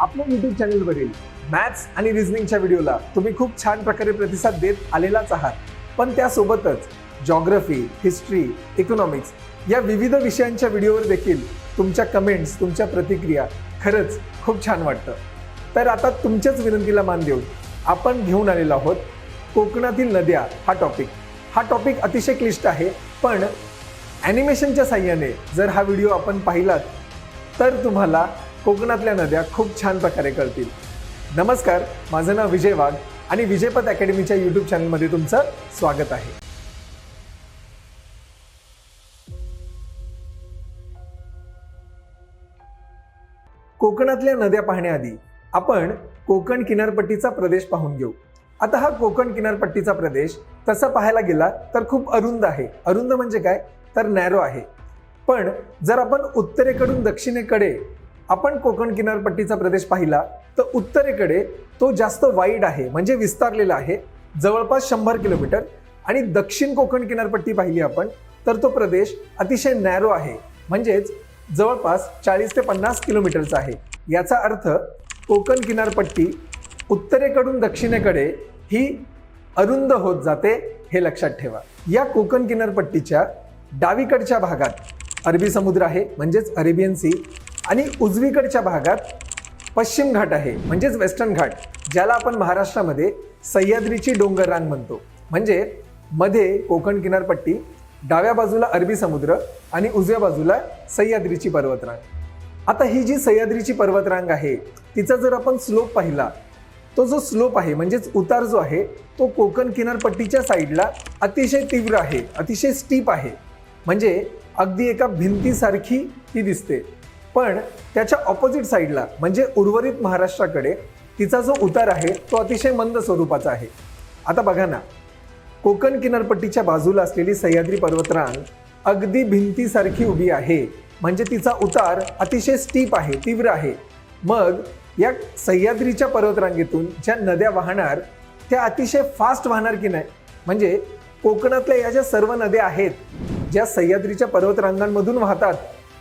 आपल्या YouTube चॅनलवरील maths आणि रिझनिंगच्या व्हिडिओला तुम्ही खूप छान प्रकारे प्रतिसाद देत आलेलाच आहात. पण त्यासोबतच जॉग्रफी हिस्ट्री इकॉनॉमिक्स या विविध विषयांच्या व्हिडिओवर देखील तुमच्या कमेंट्स तुमच्या प्रतिक्रिया खरंच खूप छान वाटतं. तर आता तुमच्याच विनंतीला मान देऊन आपण घेऊन आलेलो आहोत कोकणातील नद्या हा टॉपिक हा टॉपिक अतिशय क्लिष्ट आहे पण ॲनिमेशनच्या साह्याने जर हा व्हिडिओ आपण पाहिलात तर तुम्हाला कोकणातल्या नद्या खूप छान प्रकारे कळतील. नमस्कार माझं नाव विजय वाघ आणि विजयपथ अकॅडमीच्या यूट्यूब चॅनलमध्ये तुमचं स्वागत आहे. कोकणातल्या नद्या पाहण्याआधी आपण कोकण किनारपट्टीचा प्रदेश पाहून घेऊ. आता हा कोकण किनारपट्टीचा प्रदेश तसा पाहायला गेला तर खूप अरुंद आहे. अरुंद म्हणजे काय? तर नॅरो आहे. पण जर आपण उत्तरेकडून दक्षिणेकडे आपण कोकण किनारपट्टीचा प्रदेश पाहिला तर उत्तरेकडे तो जास्त वाईड आहे म्हणजे विस्तारलेला आहे. जवळपास शंभर किलोमीटर. आणि दक्षिण कोकण किनारपट्टी पाहिली आपण तर तो प्रदेश अतिशय नॅरो आहे. म्हणजेच जवळपास चाळीस ते पन्नास किलोमीटरचा आहे. याचा अर्थ कोकण किनारपट्टी उत्तरेकडून दक्षिणेकडे ही अरुंद होत जाते हे लक्षात ठेवा. या कोकण किनारपट्टीच्या डावीकडच्या भागात अरबी समुद्र आहे म्हणजेच अरेबियन सी. आणि उजवीकडच्या भागात पश्चिम घाट आहे म्हणजेच वेस्टर्न घाट ज्याला आपण महाराष्ट्रामध्ये सह्याद्रीची डोंगर रांग म्हणतो. म्हणजे मध्ये कोकण किनारपट्टी डाव्या बाजूला अरबी समुद्र आणि उजव्या बाजूला सह्याद्रीची पर्वतरांग. आता ही जी सह्याद्रीची पर्वतरांग आहे तिचा जर आपण स्लोप पाहिला तो जो स्लोप आहे म्हणजेच उतार जो आहे तो कोकण किनारपट्टीच्या साईडला अतिशय तीव्र आहे अतिशय स्टीप आहे. म्हणजे अगदी एका भिंतीसारखी ती दिसते. पण त्याच्या ऑपोजिट साईडला म्हणजे उर्वरित महाराष्ट्राकडे तिचा जो उतार आहे तो अतिशय मंद स्वरूपाचा आहे. आता बघा ना कोकण किनारपट्टीच्या बाजूला असलेली सह्याद्री पर्वतरांग अगदी भिंतीसारखी उभी आहे. म्हणजे तिचा उतार अतिशय स्टीप आहे तीव्र आहे. मग या सह्याद्रीच्या पर्वतरांगेतून ज्या नद्या वाहणार त्या अतिशय फास्ट वाहणार की नाही? म्हणजे कोकणातल्या या ज्या सर्व नद्या आहेत ज्या सह्याद्रीच्या पर्वतरांगांमधून वाहतात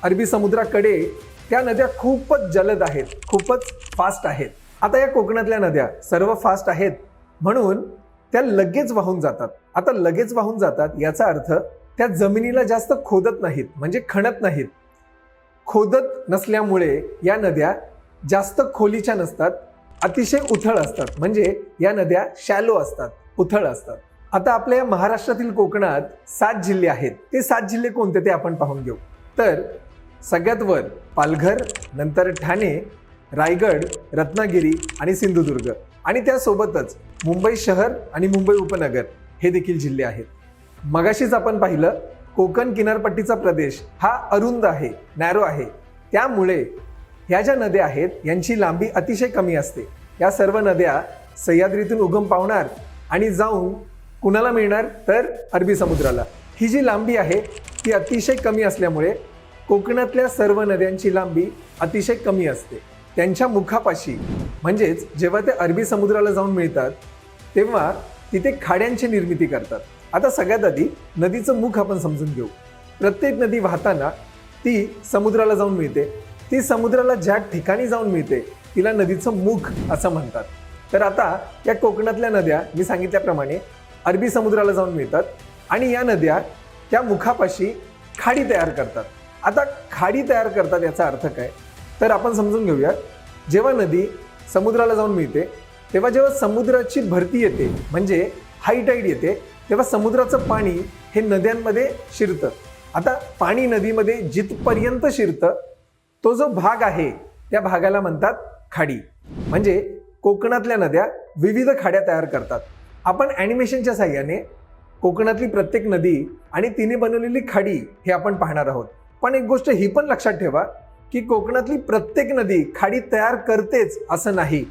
अरबी समुद्राकडे त्या नद्या खूपच जलद आहेत खूपच फास्ट आहेत. आता या कोकणातल्या नद्या सर्व फास्ट आहेत म्हणून त्या लगेच वाहून जातात. आता लगेच वाहून जातात याचा अर्थ त्या जमिनीला जास्त खोदत नाहीत म्हणजे खणत नाहीत. खोदत नसल्यामुळे या नद्या जास्त खोलीच्या नसतात अतिशय उथळ असतात. म्हणजे या नद्या शॅलो असतात उथळ असतात. आता आपल्या या महाराष्ट्रातील कोकणात सात जिल्हे आहेत. ते सात जिल्हे कोणते ते आपण पाहून घेऊ. तर सगळ्यात वर पालघर नंतर ठाणे रायगड रत्नागिरी आणि सिंधुदुर्ग. आणि त्यासोबतच मुंबई शहर आणि मुंबई उपनगर हे देखील जिल्हे आहेत. मगाशीच आपण पाहिलं कोकण किनारपट्टीचा प्रदेश हा अरुंद आहे नॅरो आहे. त्यामुळे ह्या ज्या नद्या आहेत यांची लांबी अतिशय कमी असते. या सर्व नद्या सह्याद्रीतून उगम पावणार आणि जाऊन कुणाला मिळणार? तर अरबी समुद्राला. ही जी लांबी आहे ती अतिशय कमी असल्यामुळे कोकणातल्या सर्व नद्यांची लांबी अतिशय कमी असते. त्यांच्या मुखापाशी म्हणजेच जेव्हा ते अरबी समुद्राला जाऊन मिळतात तेव्हा तिथे खाड्यांची निर्मिती करतात. आता सगळ्यात आधी नदीचं मुख आपण समजून घेऊ. प्रत्येक नदी वाहताना ती समुद्राला जाऊन मिळते. ती समुद्राला ज्या ठिकाणी जाऊन मिळते तिला नदीचं मुख असं म्हणतात. तर आता या कोकणातल्या नद्या मी सांगितल्याप्रमाणे अरबी समुद्राला जाऊन मिळतात आणि या नद्या त्या मुखापाशी खाडी तयार करतात. आता खाडी तयार करतात याचा अर्थ काय? तर आपण समजून घेऊया जेव्हा नदी समुद्राला जाऊन मिळते तेव्हा जेव्हा समुद्राची भरती येते म्हणजे हायटाईड येते तेव्हा समुद्राचं पाणी हे नद्यांमध्ये शिरतं. आता पाणी नदीमध्ये जिथपर्यंत शिरतं तो जो भाग आहे त्या भागाला म्हणतात खाडी. म्हणजे कोकणातल्या नद्या विविध खाड्या तयार करतात. आपण ॲनिमेशनच्या साह्याने कोकणातली प्रत्येक नदी आणि तिने बनवलेली खाडी हे आपण पाहणार आहोत. पण एक गोष्ट ही पण लक्षात ठेवा की कोकणातली प्रत्येक नदी खाडी तयार करतेच असं नाही.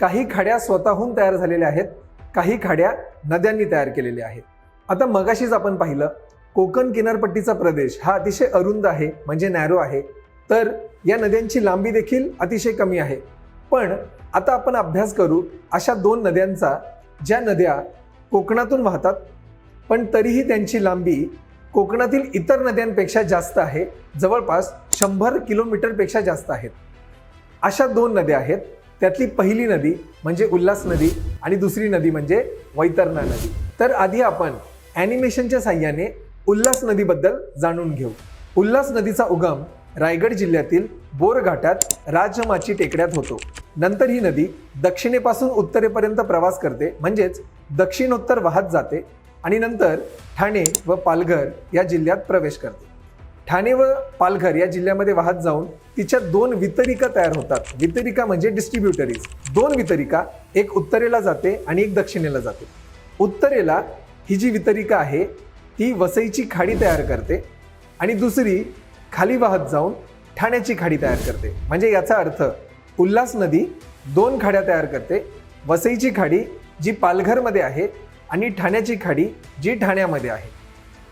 काही खाड्या स्वतःहून तयार झालेल्या आहेत काही खाड्या नद्यांनी तयार केलेल्या आहेत. आता मगाशीच आपण पाहिलं कोकण किनारपट्टीचा प्रदेश हा अतिशय अरुंद आहे म्हणजे नॅरो आहे. तर या नद्यांची लांबी देखील अतिशय कमी आहे. पण आता आपण अभ्यास करू अशा दोन नद्यांचा ज्या नद्या कोकणातून वाहतात पण तरीही त्यांची लांबी कोकणातील इतर नद्यांपेक्षा जास्त आहे. जवळपास शंभर किलोमीटरपेक्षा जास्त आहेत. अशा दोन नद्या आहेत. त्यातली पहिली नदी म्हणजे उल्हास नदी आणि दुसरी नदी म्हणजे वैतरणा नदी. तर आधी आपण ॲनिमेशनच्या साह्याने उल्हास नदीबद्दल जाणून घेऊ. उल्हास नदीचा उगम रायगड जिल्ह्यातील बोरघाटात राजमाची टेकड्यात होतो. नंतर ही नदी दक्षिणेपासून उत्तरेपर्यंत प्रवास करते. म्हणजेच दक्षिणोत्तर वाहत जाते. आणि नंतर ठाणे व पालघर या जिल्ह्यात प्रवेश करते. ठाणे व पालघर या जिल्ह्यामध्ये वाहत जाऊन तिच्या दोन वितरिका तयार होतात. वितरिका म्हणजे डिस्ट्रीब्युटरीज दोन वितरिका एक उत्तरेला जाते आणि एक दक्षिणेला जाते. उत्तरेला ही जी वितरिका आहे ती वसईची खाडी तयार करते आणि दुसरी खाली वाहत जाऊन ठाण्याची खाडी तयार करते. म्हणजे याचा अर्थ उल्हास नदी दोन खाड्या तयार करते. वसईची खाडी जी पालघरमध्ये आहे आणि ठाण्याची खाडी जी ठाण्यामध्ये आहे.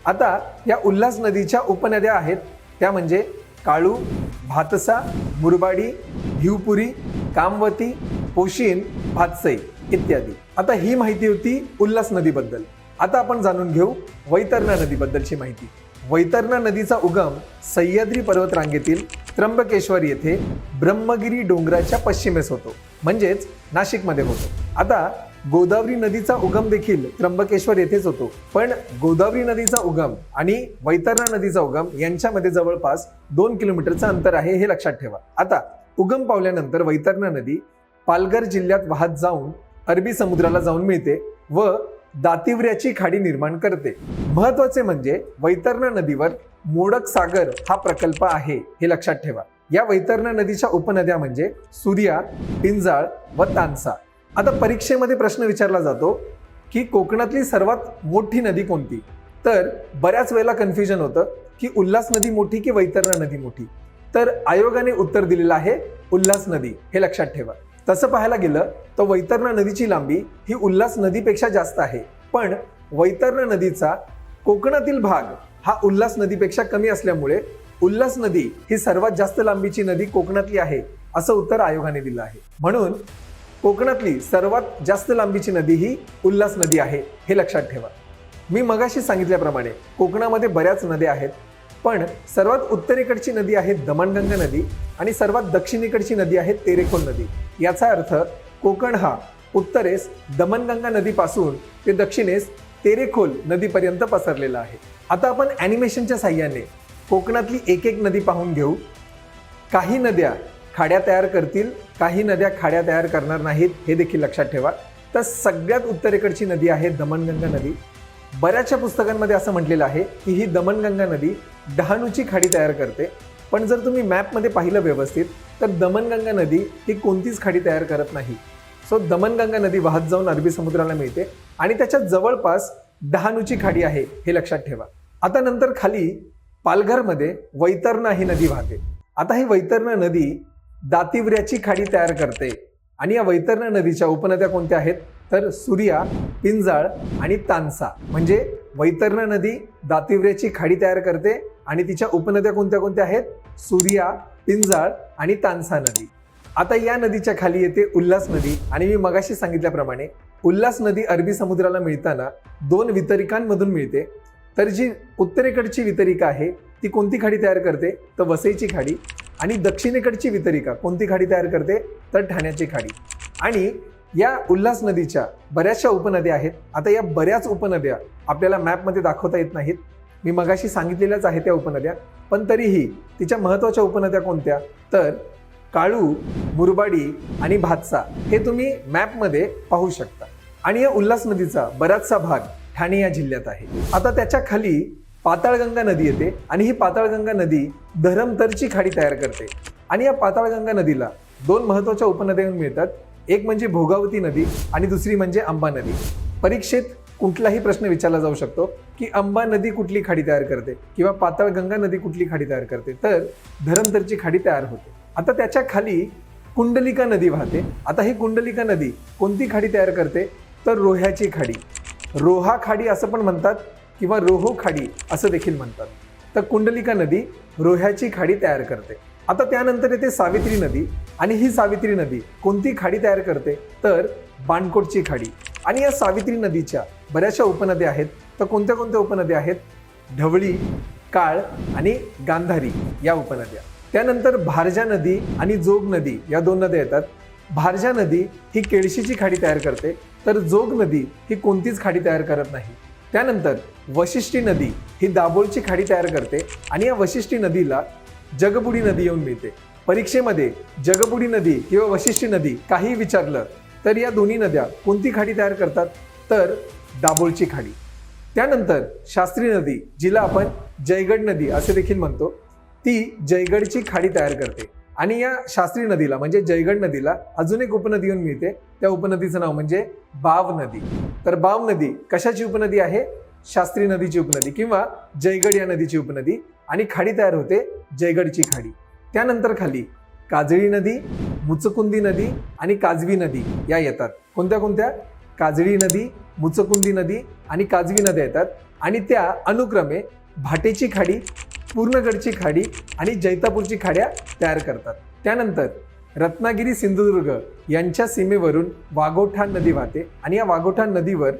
आता या उल्हास नदीच्या उपनद्या आहेत त्या म्हणजे काळू भातसा मुरबाडी भिवपुरी कामवती पोशीन भातसई इत्यादी. आता ही माहिती होती उल्हास नदीबद्दल. आता आपण जाणून घेऊ वैतरणा नदीबद्दलची माहिती. वैतरणा नदीचा उगम सह्याद्री पर्वतरांगेतील त्र्यंबकेश्वर येथे ब्रह्मगिरी डोंगराच्या पश्चिमेस होतो. म्हणजेच नाशिकमध्ये होतो. आता गोदावरी नदीचा उगम देखील त्र्यंबकेश्वर येथेच होतो. पण गोदावरी नदीचा उगम आणि वैतरणा नदीचा उगम यांच्यामध्ये जवळपास दोन किलोमीटरचं अंतर आहे हे लक्षात ठेवा. आता उगम पावल्यानंतर वैतरणा नदी पालघर जिल्ह्यात वाहत जाऊन अरबी समुद्राला जाऊन मिळते व दातिवऱ्याची खाडी निर्माण करते. महत्त्वाचे म्हणजे वैतरणा नदीवर मोडक सागर हा प्रकल्प आहे हे लक्षात ठेवा. या वैतरणा नदीच्या उपनद्या म्हणजे सूर्या पिंजाळ व तानसा. आता परीक्षेमध्ये प्रश्न विचारला जातो की कोकणातली सर्वात मोठी नदी कोणती? तर बऱ्याच वेळेला कन्फ्युजन होतं की उल्हास नदी मोठी की वैतरणा नदी मोठी? तर आयोगाने उत्तर दिलेलं आहे उल्हास नदी हे लक्षात ठेवा. तसं पाहायला गेलं तर वैतरणा नदीची लांबी ही उल्हास नदीपेक्षा जास्त आहे. पण वैतरणा नदीचा कोकणातील भाग हा उल्हास नदीपेक्षा कमी असल्यामुळे उल्हास नदी ही सर्वात जास्त लांबीची नदी कोकणातली आहे असं उत्तर आयोगाने दिलं आहे. म्हणून कोकणातली सर्वात जास्त लांबीची नदी ही उल्हास नदी आहे हे लक्षात ठेवा. मी मगाशी सांगितल्याप्रमाणे कोकणामध्ये बऱ्याच नद्या आहेत पण सर्वात उत्तरेकडची नदी आहे दमणगंगा नदी आणि सर्वात दक्षिणेकडची नदी आहे तेरेखोल नदी. याचा अर्थ कोकण हा उत्तरेस दमणगंगा नदीपासून ते दक्षिणेस तेरेखोल नदीपर्यंत पसरलेला आहे. आता आपण ॲनिमेशनच्या साह्याने कोकणातली एक एक नदी पाहून घेऊ. काही नद्या खाड्या तयार करतील काही नद्या खाड्या तयार करणार नाहीत हे देखील लक्षात ठेवा. तर सगळ्यात उत्तरेकडची नदी आहे दमणगंगा नदी. बऱ्याचशा पुस्तकांमध्ये असं म्हटलेलं आहे की ही दमणगंगा नदी डहाणूची खाडी तयार करते. पण जर तुम्ही मॅपमध्ये पाहिलं व्यवस्थित तर दमणगंगा नदी ही कोणतीच खाडी तयार करत नाही. सो दमणगंगा नदी वाहत जाऊन अरबी समुद्राला मिळते आणि त्याच्या जवळपास डहाणूची खाडी आहे हे लक्षात ठेवा. आता नंतर खाली पालघरमध्ये वैतरणा ही नदी वाहते. आता ही वैतरणा नदी दातिवऱ्याची खाडी तयार करते. आणि या वैतरणा नदीच्या उपनद्या कोणत्या आहेत? तर सूर्या पिंजाळ आणि तानसा. म्हणजे वैतरणा नदी दातिव्र्याची खाडी तयार करते आणि तिच्या उपनद्या कोणत्या कोणत्या आहेत? सूर्या पिंजाळ आणि तानसा नदी. आता या नदीच्या खाली येते उल्हास नदी. आणि मी मगाशी सांगितल्याप्रमाणे उल्हास नदी अरबी समुद्राला मिळताना दोन वितरिकांमधून मिळते. तर जी उत्तरेकडची वितरिका आहे ती कोणती खाडी तयार करते? तर वसईची खाडी. आणि दक्षिणेकडची वितरिका कोणती खाडी तयार करते? तर ठाण्याची खाडी. आणि या उल्हास नदीच्या बऱ्याचशा उपनद्या आहेत. आता या बऱ्याच उपनद्या आपल्याला मॅपमध्ये दाखवता येत नाहीत. मी मगाशी सांगितलेल्याच आहेत त्या उपनद्या. पण तरीही तिच्या महत्त्वाच्या उपनद्या कोणत्या? तर काळू मुरबाडी आणि भातसा हे तुम्ही मॅपमध्ये पाहू शकता. आणि या उल्हास नदीचा बराचसा भाग ठाणे या जिल्ह्यात आहे. आता त्याच्याखाली पाताळगंगा नदी येते आणि ही पाताळगंगा नदी धरमतरची खाडी तयार करते. आणि या पाताळगंगा नदीला दोन महत्त्वाच्या उपनद्या मिळतात. एक म्हणजे भोगावती नदी आणि दुसरी म्हणजे अंबा नदी. परीक्षेत कुठलाही प्रश्न विचारला जाऊ शकतो की अंबा नदी कुठली खाडी तयार करते किंवा पाताळगंगा नदी कुठली खाडी तयार करते. तर धरमतरची खाडी तयार होते. आता त्याच्याखाली कुंडलिका नदी वाहते. आता ही कुंडलिका नदी कोणती खाडी तयार करते? तर रोह्याची खाडी. रोहा खाडी असं पण म्हणतात. किंवा रोहो खाडी असं देखील म्हणतात. तर कुंडलिका नदी रोह्याची खाडी तयार करते. आता त्यानंतर येते सावित्री नदी आणि ही सावित्री नदी कोणती खाडी तयार करते? तर बाणकोटची खाडी. आणि या सावित्री नदीच्या बऱ्याचशा उपनद्या आहेत. तर कोणत्या कोणत्या उपनद्या आहेत? ढवळी काळ आणि गांधारी या उपनद्या. त्यानंतर भारजा नदी आणि जोग नदी या दोन नद्या येतात. भारजा नदी ही केळशीची खाडी तयार करते. तर जोग नदी ही कोणतीच खाडी तयार करत नाही. त्यानंतर वशिष्ठी नदी ही दाभोळची खाडी तयार करते आणि या वशिष्ठी नदीला जगबुडी नदी येऊन मिळते. परीक्षेमध्ये जगबुडी नदी किंवा वशिष्ठी नदी काही विचारलं तर या दोन्ही नद्या कोणती खाडी तयार करतात? तर दाभोळची खाडी. त्यानंतर शास्त्री नदी जिला आपण जयगड नदी असे देखील म्हणतो ती जयगडची खाडी तयार करते. आणि या शास्त्री नदीला म्हणजे जयगड नदीला अजून एक उपनदी येऊन मिळते. त्या उपनदीचं नाव म्हणजे बाव नदी. तर बाव नदी कशाची उपनदी आहे? शास्त्री नदीची उपनदी किंवा जयगड या नदीची उपनदी. आणि खाडी तयार होते जयगडची खाडी. त्यानंतर खाली काजळी नदी मुचकुंदी नदी आणि काजवी नदी या येतात. कोणत्या कोणत्या? काजळी नदी मुचकुंदी नदी आणि काजवी नद्या येतात. आणि त्या अनुक्रमे भाटेची खाडी पूर्णगडची खाडी आणि जैतापूरची खाड्या तयार करतात. त्यानंतर रत्नागिरी सिंधुदुर्ग यांच्या सीमेवरून वाघोठा नदी वाहते आणि या वाघोठा नदीवर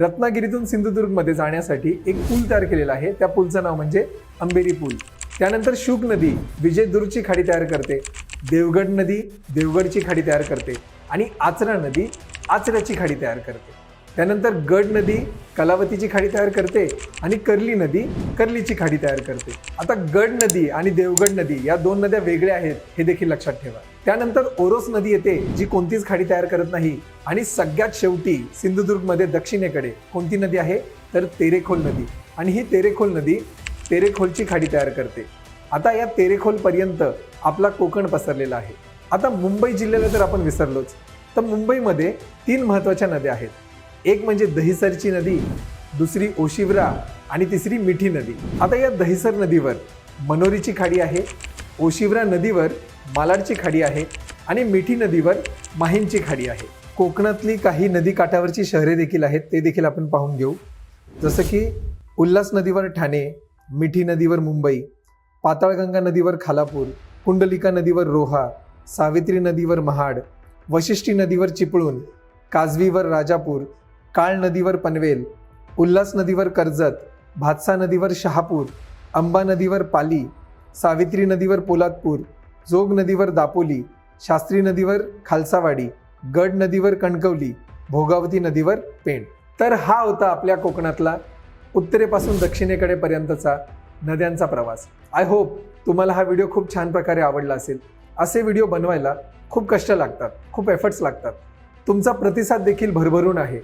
रत्नागिरीतून सिंधुदुर्गमध्ये जाण्यासाठी एक पूल तयार केलेला आहे. त्या पूलचं नाव म्हणजे अंबेरी पूल. त्यानंतर शुक नदी विजयदुर्गची खाडी तयार करते देवगड नदी देवगडची खाडी तयार करते आणि आचरा नदी आचऱ्याची खाडी तयार करते. त्यानंतर गड नदी कलावतीची खाडी तयार करते आणि कर्ली नदी कर्लीची खाडी तयार करते. आता गड नदी आणि देवगड नदी या दोन नद्या वेगळ्या आहेत हे देखील लक्षात ठेवा. त्यानंतर ओरोस नदी येते जी कोणतीच खाडी तयार करत नाही आणि सगळ्यात शेवटी सिंधुदुर्गमध्ये दक्षिणेकडे कोणती नदी आहे? तर तेरेखोल नदी. आणि ही तेरेखोल नदी तेरेखोलची खाडी तयार करते. आता या तेरेखोलपर्यंत आपला कोकण पसरलेला आहे. आता मुंबई जिल्ह्याला जर आपण विसरलोच तर मुंबईमध्ये तीन महत्त्वाच्या नद्या आहेत. एक म्हणजे दहिसरची नदी दुसरी ओशिवरा आणि तिसरी मिठी नदी. आता या दहिसर नदीवर मनोरीची खाडी आहे ओशिवरा नदीवर मालाडची खाडी आहे आणि मिठी नदीवर माहीमची खाडी आहे. कोकणातली काही नदी काठावरची शहरे देखील आहेत ते देखील आपण पाहून घेऊ. जसं की उल्हास नदीवर ठाणे मिठी नदीवर मुंबई पाताळगंगा नदीवर खालापूर कुंडलिका नदीवर रोहा सावित्री नदीवर महाड वशिष्ठी नदीवर चिपळूण काजवीवर राजापूर काळ नदीवर पनवेल उल्हास नदीवर कर्जत भातसा नदीवर शहापूर अंबा नदीवर पाली सावित्री नदीवर पोलादपूर जोग नदीवर दापोली शास्त्री नदीवर खालसावाडी गड नदीवर कणकवली भोगावती नदीवर पेण. तर हा होता आपल्या कोकणातला उत्तरेपासून दक्षिणेकडे पर्यंतचा नद्यांचा प्रवास. आय होप तुम्हाला हा व्हिडिओ खूप छान प्रकारे आवडला असेल. असे व्हिडिओ बनवायला खूप कष्ट लागतात खूप एफर्ट्स लागतात. तुमचा प्रतिसाद देखील भरभरून आहे.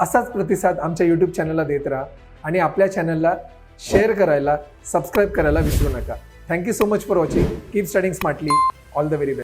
असाच प्रतिसाद आमच्या यूट्यूब चॅनलला देत राहा आणि आपल्या चॅनलला शेअर करायला सबस्क्राईब करायला विसरू नका. Thank you so much for watching keep studying smartly all the very best